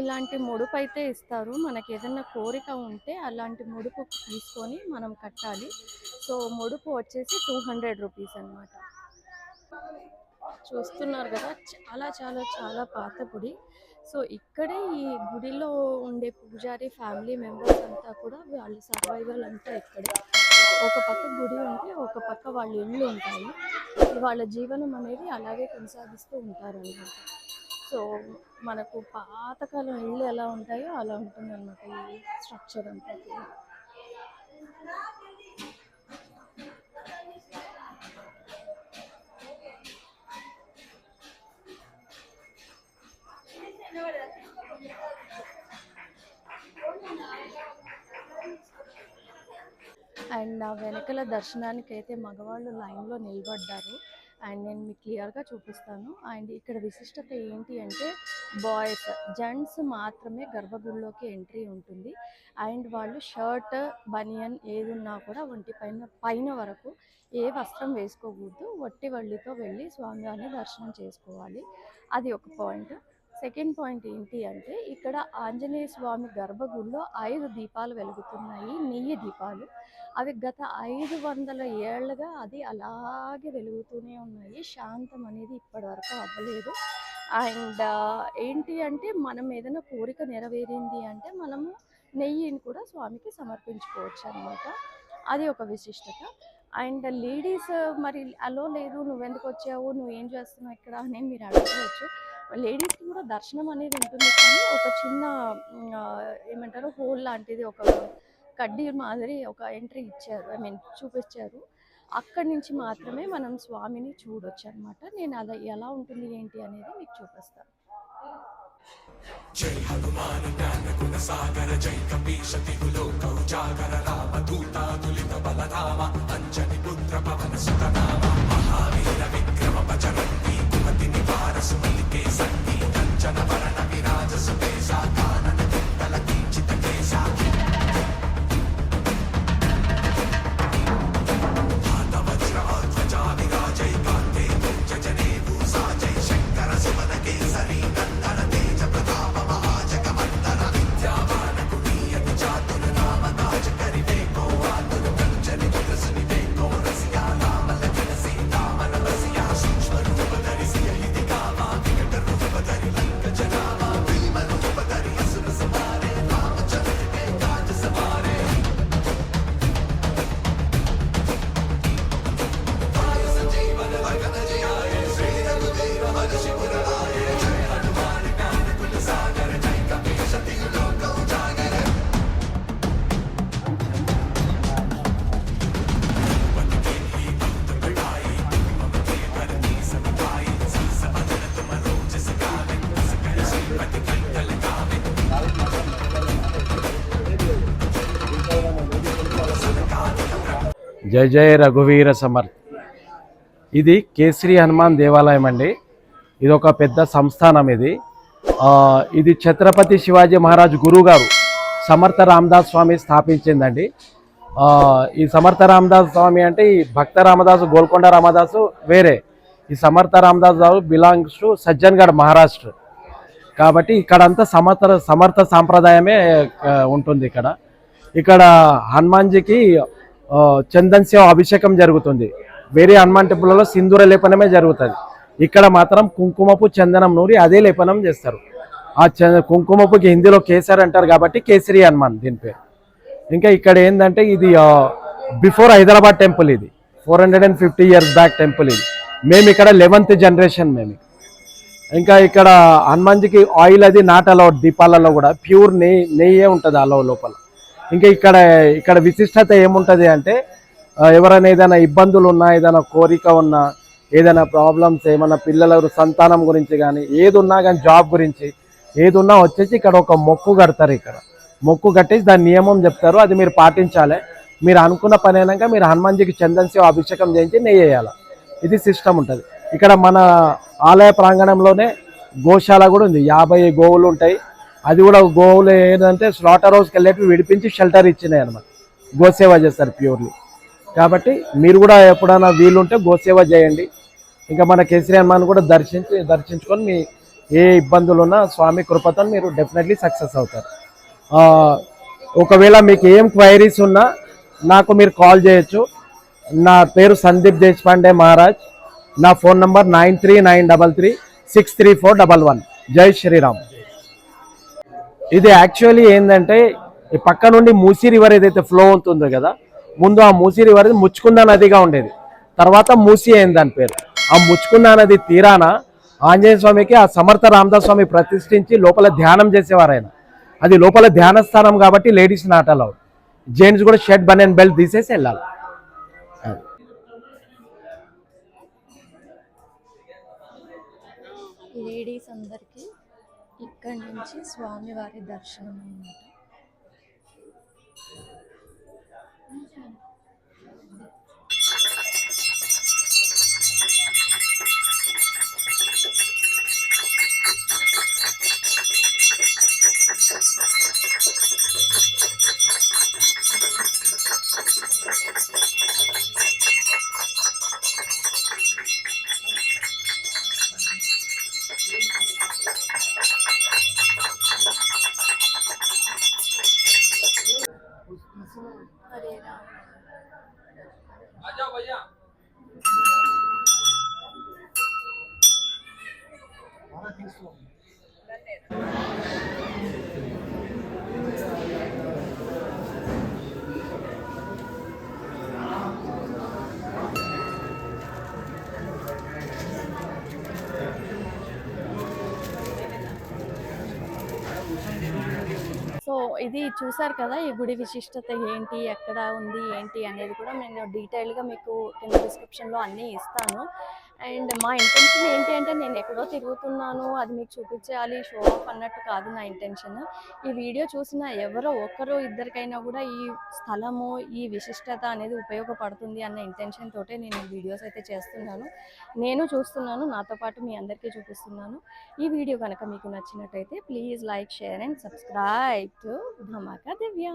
ఇలాంటి ముడుపు అయితే ఇస్తారు. మనకి ఏదైనా కోరిక ఉంటే అలాంటి ముడుపు తీసుకొని మనం కట్టాలి. సో ముడుపు వచ్చేసి టూ హండ్రెడ్ రూపీస్ అనమాట చూస్తున్నారు కదా చాలా చాలా చాలా పాత గుడి. సో ఇక్కడే ఈ గుడిలో ఉండే పూజారి ఫ్యామిలీ మెంబర్స్ అంతా కూడా వాళ్ళ సర్వైవల్ అంతా ఇక్కడే. ఒక పక్క గుడి ఉంటే ఒక పక్క వాళ్ళ ఇళ్ళు ఉంటాయి. వాళ్ళ జీవనం అనేది అలాగే కొనసాగిస్తూ ఉంటారు అనమాట సో మనకు పాతకాలం ఇళ్ళు ఎలా ఉంటాయో అలా ఉంటుందన్నమాట ఈ స్ట్రక్చర్ అంతా కూడా. అండ్ నా వెనకల దర్శనానికి అయితే మగవాళ్ళు లైన్లో నిలబడ్డారు. అండ్ నేను మీకు క్లియర్గా చూపిస్తాను. అండ్ ఇక్కడ విశిష్టత ఏంటి అంటే బాయ్స్ జెంట్స్ మాత్రమే గర్భగుడిలోకి ఎంట్రీ ఉంటుంది. అండ్ వాళ్ళు షర్ట్ బనియన్ ఏది ఉన్నా కూడా ఒంటి పైన పైన వరకు ఏ వస్త్రం వేసుకోకూడదు. ఒట్టి వళ్ళితో వెళ్ళి స్వామివారిని దర్శనం చేసుకోవాలి. అది ఒక పాయింట్. సెకండ్ పాయింట్ ఏంటి అంటే ఇక్కడ ఆంజనేయ స్వామి గర్భగుడిలో ఐదు దీపాలు వెలుగుతున్నాయి నెయ్యి దీపాలు. అవి గత ఐదు వందల ఏళ్ళగా అది అలాగే వెలుగుతూనే ఉన్నాయి. శాంతం అనేది ఇప్పటివరకు అవ్వలేదు. అండ్ ఏంటి అంటే మనం ఏదైనా కోరిక నెరవేరింది అంటే మనము నెయ్యిని కూడా స్వామికి సమర్పించుకోవచ్చు అనమాట అది ఒక విశిష్టత. అండ్ లేడీస్ మరి అలో లేదు నువ్వెందుకు వచ్చావు? నువ్వు ఏం చేస్తున్నావు ఇక్కడ? అని మీరు అడగవచ్చు. లేడీస్కి కూడా దర్శనం అనేది ఉంటుంది కానీ ఒక చిన్న ఏమంటారు హోల్ లాంటిది ఒక కడ్డీ మాదిరి ఒక ఎంట్రీ ఇచ్చారు ఐ మీన్ చూపించారు అక్కడి నుంచి మాత్రమే మనం స్వామిని చూడొచ్చు అనమాట నేను అది ఎలా ఉంటుంది ఏంటి అనేది మీకు చూపిస్తాను జై హనుమాన్ జ్ఞాన గుణ సాగర జై కపీశ తిగులో కౌజాగర రామ దూతాదులిత బలధామ అంజని పుత్ర పవన సుతనామ మహావీర విక్రమ బజరంగి That's the case. జయ జయ రఘువీర సమర్థ్ ఇది కేసరి హనుమాన్ దేవాలయం అండి. ఇది ఒక పెద్ద సంస్థానం ఇది. ఇది ఛత్రపతి శివాజీ మహారాజ్ గురువుగారు సమర్థ రామదాస్ స్వామి స్థాపించిందండి. ఈ సమర్థ రామదాస్ స్వామి అంటే ఈ భక్త రామదాసు గోల్కొండ రామదాసు వేరే. ఈ సమర్థ రామదాస్ రావు బిలాంగ్స్ టు సజ్జన్గఢ్ మహారాష్ట్ర. కాబట్టి ఇక్కడంతా సమర్థ సమర్థ సాంప్రదాయమే ఉంటుంది ఇక్కడ. ఇక్కడ హనుమాన్జీకి చందన్ సేవ అభిషేకం జరుగుతుంది. వేరే హనుమాన్ టెంపుల్లో సింధూర లేపనమే జరుగుతుంది. ఇక్కడ మాత్రం కుంకుమపు చందనం నూరి అదే లేపనం చేస్తారు. ఆ చ కుంకుమపుకి హిందీలో కేసరి అంటారు కాబట్టి కేసరి హనుమాన్ దీని పేరు. ఇంకా ఇక్కడ ఏంటంటే ఇది బిఫోర్ హైదరాబాద్ టెంపుల్ ఇది. Four hundred and fifty years back temple ఇది. మేము ఇక్కడ లెవెన్త్ జనరేషన్ మేము ఇంకా ఇక్కడ హనుమాన్జీకి ఆయిల్ అది నాట్ అలౌడ్ దీపాలలో కూడా ప్యూర్ నెయ్యి నెయ్యే ఉంటుంది అలౌ లోపల. ఇంకా ఇక్కడ ఇక్కడ విశిష్టత ఏముంటుంది అంటే ఎవరైనా ఏదైనా ఇబ్బందులు ఉన్నా ఏదైనా కోరిక ఉన్నా ఏదైనా ప్రాబ్లమ్స్ ఏమైనా పిల్లల సంతానం గురించి కానీ ఏది ఉన్నా కానీ జాబ్ గురించి ఏది ఉన్నా వచ్చేసి ఇక్కడ ఒక మొక్కు కడతారు ఇక్కడ. మొక్కు కట్టేసి దాని నియమం చెప్తారు అది మీరు పాటించాలి. మీరు అనుకున్న పని అయినాక మీరు హనుమాన్జీకి చందన్ సేవ అభిషేకం చేయించి నెయ్యి వేయాలి ఇది సిస్టమ్ ఉంటుంది. ఇక్కడ మన ఆలయ ప్రాంగణంలోనే గోశాల కూడా ఉంది. యాభై గోవులు ఉంటాయి. అది కూడా గోవులు ఏంటంటే స్లాటర్ హౌస్కి వెళ్ళేవి విడిపించి షెల్టర్ ఇచ్చినాయి అనమాట గోసేవ చేస్తారు ప్యూర్లీ కాబట్టి మీరు కూడా ఎప్పుడైనా వీలుంటే గోసేవ చేయండి. ఇంకా మన కేసరి హనుమాన్ కూడా దర్శించి దర్శించుకొని మీ ఏ ఇబ్బందులు ఉన్నా స్వామి కృపతో మీరు డెఫినెట్లీ సక్సెస్ అవుతారు. ఒకవేళ మీకు ఏం క్వైరీస్ ఉన్నా నాకు మీరు కాల్ చేయొచ్చు. నా పేరు సందీప్ దేశపాండే మహారాజ్. నా phone number nine three nine double three six three four double one. జై శ్రీరామ్. ఇది యాక్చువల్లీ ఏంటంటే ఈ పక్క నుండి మూసీ రివర్ ఏదైతే ఫ్లో అవుతుందో కదా ముందు ఆ మూసీ రివర్ ముచ్చుకున్న నదిగా ఉండేది. తర్వాత మూసీ అయింది దాని పేరు. ఆ ముచ్చుకుంద నది తీరాన ఆంజనేయ స్వామికి ఆ సమర్థ రామదాస్ స్వామి ప్రతిష్ఠించి లోపల ధ్యానం చేసేవారు ఆయన. అది లోపల ధ్యాన స్థానం కాబట్టి లేడీస్ నాట్ అలౌడ్ జెంట్స్ కూడా షర్ట్ బన్ అండ్ బెల్ట్ తీసేసి వెళ్ళాలి. లేడీస్ అందరికీ ఇక్కడి నుంచి స్వామివారి దర్శనం అన్నమాట సో ఇది చూసారు కదా ఈ గుడి విశిష్టత ఏంటి ఎక్కడ ఉంది ఏంటి అనేది కూడా నేను డీటెయిల్గా మీకు కింద డిస్క్రిప్షన్లో అన్నీ ఇస్తాను. అండ్ మా ఇంటెన్షన్ ఏంటి అంటే నేను ఎక్కడో తిరుగుతున్నాను అది మీకు చూపించాలి షో ఆఫ్ అన్నట్టు కాదు నా ఇంటెన్షన్ ఈ వీడియో చూసిన ఎవరో ఒక్కరో ఇద్దరికైనా కూడా ఈ స్థలము ఈ విశిష్టత అనేది ఉపయోగపడుతుంది అన్న ఇంటెన్షన్ తోటే నేను ఈ వీడియోస్ అయితే చేస్తున్నాను. నేను చూస్తున్నాను నాతో పాటు మీ అందరికీ చూపిస్తున్నాను. ఈ వీడియో కనుక మీకు నచ్చినట్టయితే please like share and subscribe to Dhamaka Divya